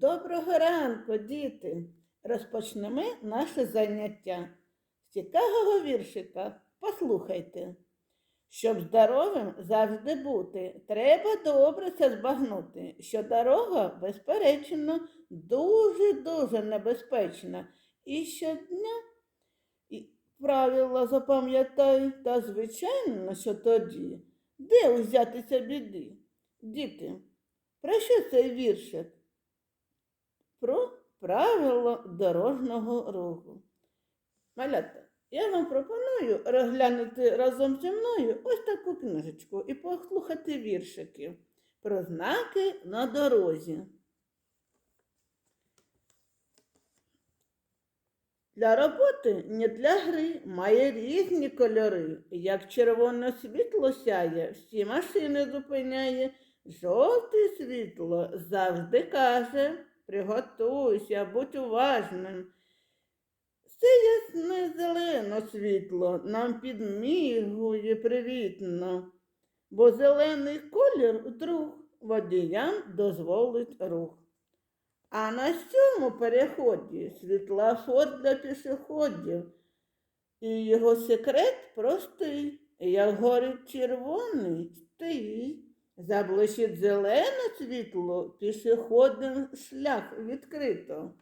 Доброго ранку, діти! Розпочнемо наше заняття. З цікавого віршика послухайте. Щоб здоровим завжди бути, треба добре це збагнути, що дорога, безперечно, дуже-дуже небезпечна. І щодня і правила запам'ятай, та звичайно, що тоді, де узятися біди? Діти, про що цей віршик? Про правила дорожнього руху. Малята, я вам пропоную розглянути разом зі мною ось таку книжечку і послухати віршики про знаки на дорозі. Для роботи, не для гри, має різні кольори. Як червоне світло сяє, всі машини зупиняє. Жовте світло завжди каже. Приготуйся, будь уважним. Це ясне зелене світло нам підмігує привітно, бо зелений колір друг водіям дозволить рух. А на цьому переході світлофор для пішоходів, і його секрет простий, як горить червоний, стій. Заблищить зелене світло, пішохідний шлях відкрито.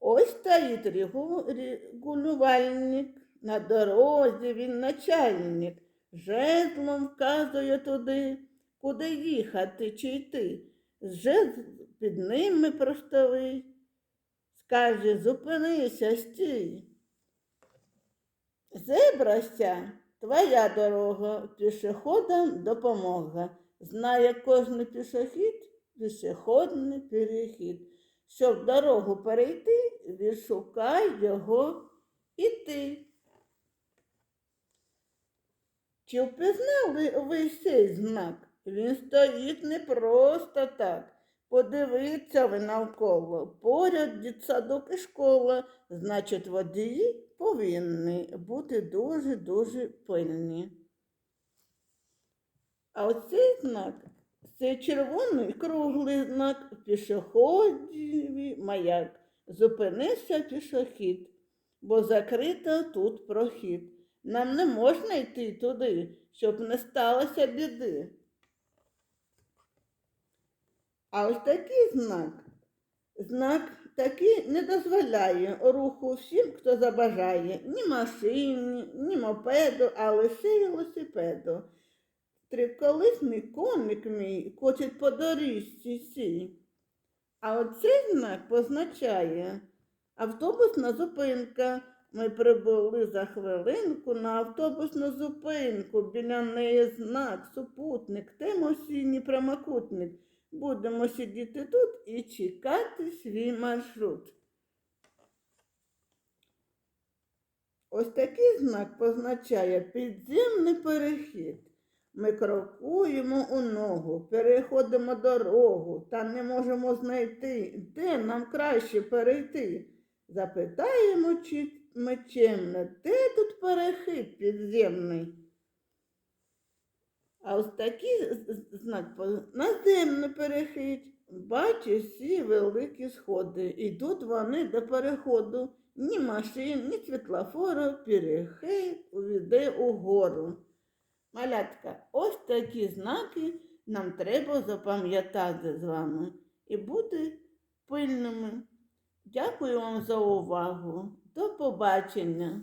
Ось стоїть регулювальник, на дорозі він начальник, жезлом вказує туди, куди їхати чи йти. Жезл під ними простовий, скаже, зупинися, стій. Зебрася Твоя дорога пішоходам допомога. Знає кожен пішохід пішохідний перехід. Щоб дорогу перейти, відшукай його і ти. Чи впізнали ви цей знак? Він стоїть не просто так. Подивіться ви навколо. Поряд дитсадок і школа, значить, водії повинні бути дуже-дуже пильні. А оцей знак це червоний круглий знак пішоходів маяк. Зупинився пішохід, бо закрито тут прохід. Нам не можна йти туди, щоб не сталося біди. А ось такий знак. Знак такий не дозволяє руху всім, хто забажає, ні машині, ні мопеду, а лише велосипеду. Триколисний коник мій кочить по доріжці сій. А оцей знак позначає автобусна зупинка. Ми прибули за хвилинку на автобусну зупинку. Біля неї знак, супутник, темно-синій прямокутник. Будемо сидіти тут і чекати свій маршрут. Ось такий знак позначає підземний перехід. Ми крокуємо у ногу, переходимо дорогу та не можемо знайти, де нам краще перейти. Запитаємо, чи ми чемно, де тут перехід підземний. А ось з- знак наземний перехід. Бачиш всі великі сходи. Ідуть вони до переходу. Ні машин, ні світлофору, перехід увійде угору. Малятка, ось такі знаки нам треба запам'ятати з вами і бути пильними. Дякую вам за увагу. До побачення.